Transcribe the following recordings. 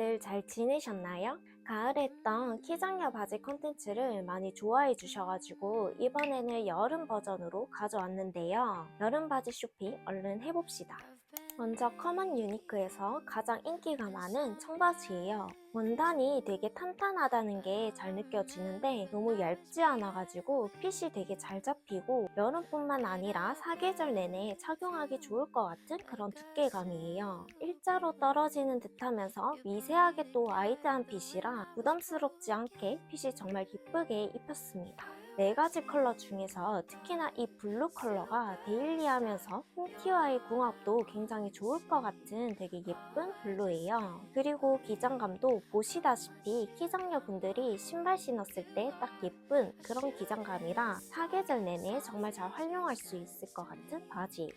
다들 잘 지내셨나요? 가을에 했던 키장녀 바지 콘텐츠를 많이 좋아해 주셔가지고 이번에는 여름 버전으로 가져왔는데요. 여름 바지 쇼핑 얼른 해봅시다. 먼저 커먼 유니크에서 가장 인기가 많은 청바지예요. 원단이 되게 탄탄하다는 게 잘 느껴지는데 너무 얇지 않아가지고 핏이 되게 잘 잡히고 여름뿐만 아니라 사계절 내내 착용하기 좋을 것 같은 그런 두께감이에요. 일자로 떨어지는 듯하면서 미세하게 또 와이드한 핏이라 부담스럽지 않게 핏이 정말 이쁘게 입혔습니다. 네 가지 컬러 중에서 특히나 이 블루 컬러가 데일리하면서 흰티와의 궁합도 굉장히 좋을 것 같은 되게 예쁜 블루예요. 그리고 기장감도 보시다시피 키장녀 분들이 신발 신었을 때 딱 예쁜 그런 기장감이라 사계절 내내 정말 잘 활용할 수 있을 것 같은 바지예요.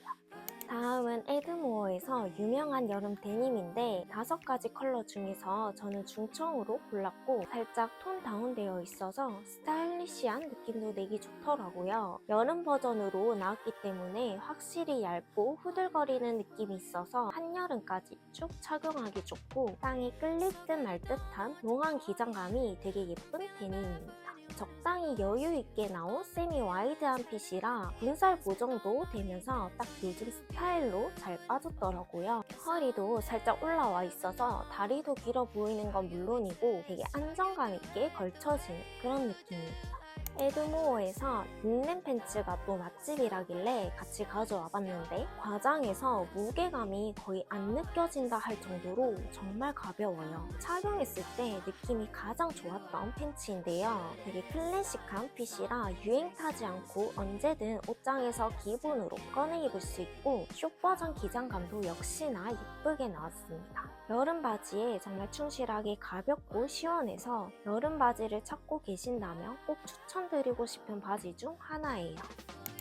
다음은 에드모어에서 유명한 여름 데님인데 다섯 가지 컬러 중에서 저는 중청으로 골랐고 살짝 톤 다운되어 있어서 스타일리시한 느낌도 내기 좋더라고요. 여름 버전으로 나왔기 때문에 확실히 얇고 후들거리는 느낌이 있어서 한여름까지 쭉 착용하기 좋고 땅이 끌릴 듯 말 듯한 롱한 기장감이 되게 예쁜 데님입니다. 적당히 여유 있게 나온 세미 와이드한 핏이라 군살 보정도 되면서 딱 요즘 스타일로 잘 빠졌더라고요. 허리도 살짝 올라와 있어서 다리도 길어 보이는 건 물론이고 되게 안정감 있게 걸쳐지는 그런 느낌입니다. 에드모어에서 린넨 팬츠가 또 맛집이라길래 같이 가져와 봤는데 과장에서 무게감이 거의 안 느껴진다 할 정도로 정말 가벼워요. 착용했을 때 느낌이 가장 좋았던 팬츠인데요. 되게 클래식한 핏이라 유행 타지 않고 언제든 옷장에서 기본으로 꺼내 입을 수 있고 숏 버전 기장감도 역시나 예쁘게 나왔습니다. 여름 바지에 정말 충실하게 가볍고 시원해서 여름 바지를 찾고 계신다면 꼭 추천 드리고 싶은 바지 중 하나예요.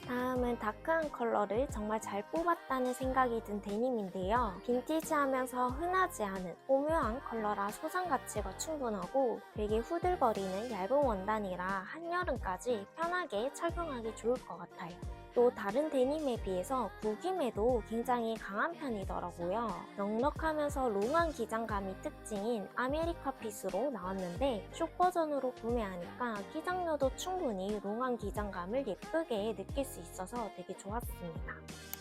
다음은 다크한 컬러를 정말 잘 뽑았다는 생각이 든 데님인데요. 빈티지하면서 흔하지 않은 오묘한 컬러라 소장 가치가 충분하고 되게 후들거리는 얇은 원단이라 한여름까지 편하게 착용하기 좋을 것 같아요. 또 다른 데님에 비해서 구김에도 굉장히 강한 편이더라고요. 넉넉하면서 롱한 기장감이 특징인 아메리카 핏으로 나왔는데 숏 버전으로 구매하니까 기장료도 충분히 롱한 기장감을 예쁘게 느낄 수 있어서 되게 좋았습니다.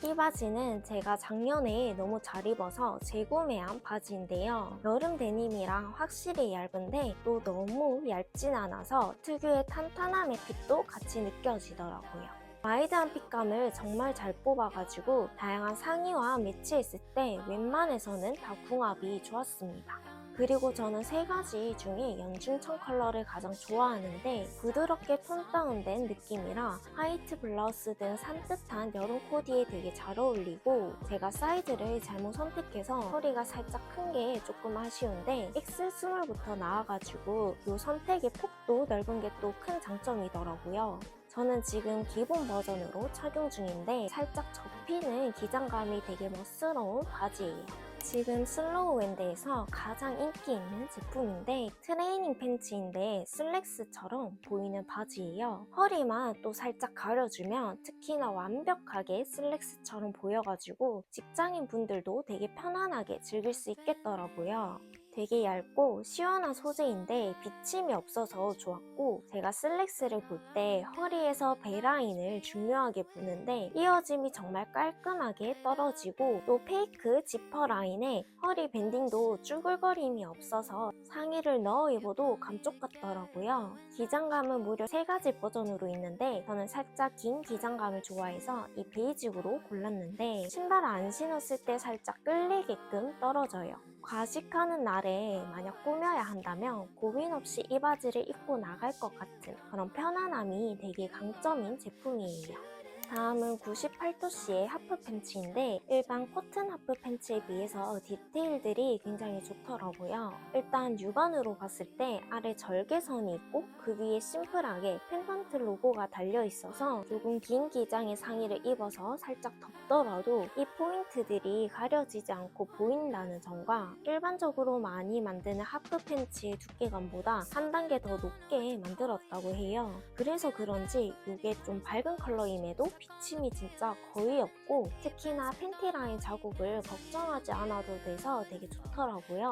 이 바지는 제가 작년에 너무 잘 입어서 재구매한 바지인데요. 여름 데님이랑 확실히 얇은데 또 너무 얇진 않아서 특유의 탄탄함의 핏도 같이 느껴지더라고요. 와이드한 핏감을 정말 잘 뽑아가지고 다양한 상의와 매치했을 때 웬만해서는 다 궁합이 좋았습니다. 그리고 저는 세 가지 중에 연중청 컬러를 가장 좋아하는데 부드럽게 톤 다운된 느낌이라 화이트 블라우스 등 산뜻한 여름 코디에 되게 잘 어울리고 제가 사이즈를 잘못 선택해서 허리가 살짝 큰 게 조금 아쉬운데 엑스 스몰부터 나와가지고 이 선택의 폭도 넓은 게 또 큰 장점이더라고요. 저는 지금 기본 버전으로 착용 중인데 살짝 접히는 기장감이 되게 멋스러운 바지예요. 지금 슬로우랜드에서 가장 인기 있는 제품인데 트레이닝 팬츠인데 슬랙스처럼 보이는 바지예요. 허리만 또 살짝 가려주면 특히나 완벽하게 슬랙스처럼 보여가지고 직장인 분들도 되게 편안하게 즐길 수 있겠더라고요. 되게 얇고 시원한 소재인데 비침이 없어서 좋았고 제가 슬랙스를 볼 때 허리에서 베라인을 중요하게 보는데 이어짐이 정말 깔끔하게 떨어지고 또 페이크 지퍼 라인에 허리 밴딩도 쭈글거림이 없어서 상의를 넣어 입어도 감쪽 같더라고요. 기장감은 무려 세 가지 버전으로 있는데 저는 살짝 긴 기장감을 좋아해서 이 베이직으로 골랐는데 신발 안 신었을 때 살짝 끌리게끔 떨어져요. 과식하는 날에 만약 꾸며야 한다면 고민 없이 이 바지를 입고 나갈 것 같은 그런 편안함이 되게 강점인 제품이에요. 다음은 98도씨의 하프 팬츠인데 일반 코튼 하프 팬츠에 비해서 디테일들이 굉장히 좋더라고요. 일단 육안으로 봤을 때 아래 절개선이 있고 그 위에 심플하게 펜던트 로고가 달려 있어서 조금 긴 기장의 상의를 입어서 살짝 덥더라도 이 포인트들이 가려지지 않고 보인다는 점과 일반적으로 많이 만드는 하프 팬츠의 두께감보다 한 단계 더 높게 만들었다고 해요. 그래서 그런지 이게 좀 밝은 컬러임에도 비침이 진짜 거의 없고 특히나 팬티 라인 자국을 걱정하지 않아도 돼서 되게 좋더라고요.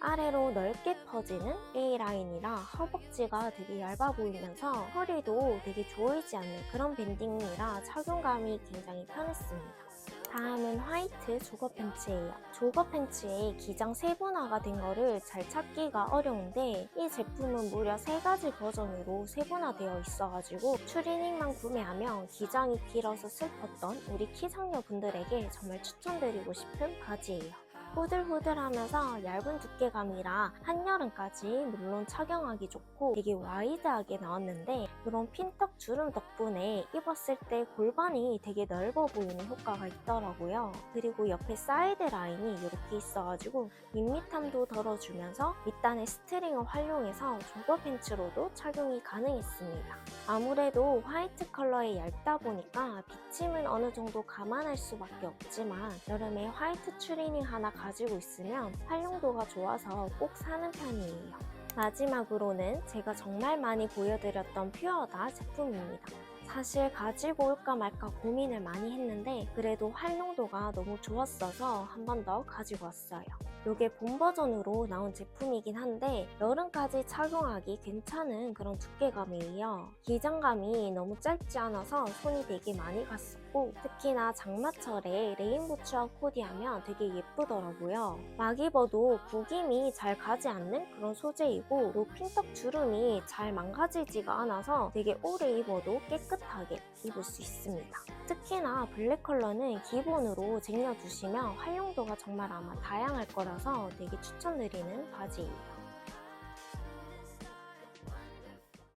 아래로 넓게 퍼지는 A라인이라 허벅지가 되게 얇아 보이면서 허리도 되게 조이지 않는 그런 밴딩이라 착용감이 굉장히 편했습니다. 다음은 화이트 조거 팬츠예요. 조거 팬츠에 기장 세분화가 된 거를 잘 찾기가 어려운데 이 제품은 무려 세 가지 버전으로 세분화되어 있어가지고 추리닝만 구매하면 기장이 길어서 슬펐던 우리 키장녀 분들에게 정말 추천드리고 싶은 바지예요. 후들후들하면서 얇은 두께감이라 한여름까지 물론 착용하기 좋고 되게 와이드하게 나왔는데 이런 핀턱 주름 덕분에 입었을 때 골반이 되게 넓어 보이는 효과가 있더라고요. 그리고 옆에 사이드 라인이 이렇게 있어가지고 밋밋함도 덜어주면서 밑단의 스트링을 활용해서 조거 팬츠로도 착용이 가능했습니다. 아무래도 화이트 컬러에 얇다 보니까 비침은 어느 정도 감안할 수밖에 없지만 여름에 화이트 추리닝 하나 가지고 있으면 활용도가 좋아서 꼭 사는 편이에요. 마지막으로는 제가 정말 많이 보여드렸던 퓨어다 제품입니다. 사실 가지고 올까 말까 고민을 많이 했는데 그래도 활용도가 너무 좋았어서 한 번 더 가지고 왔어요. 이게 본 버전으로 나온 제품이긴 한데 여름까지 착용하기 괜찮은 그런 두께감이에요. 기장감이 너무 짧지 않아서 손이 되게 많이 갔 었고 특히나 장마철에 레인보 추어 코디하면 되게 예쁘더라고요. 막 입어도 구김이 잘 가지 않는 그런 소재이고 요 핀턱 주름이 잘 망가지지가 않아서 되게 오래 입어도 깨끗하게 입을 수 있습니다. 특히나 블랙 컬러는 기본으로 쟁여두시면 활용도가 정말 아마 다양할 거라서 되게 추천드리는 바지예요.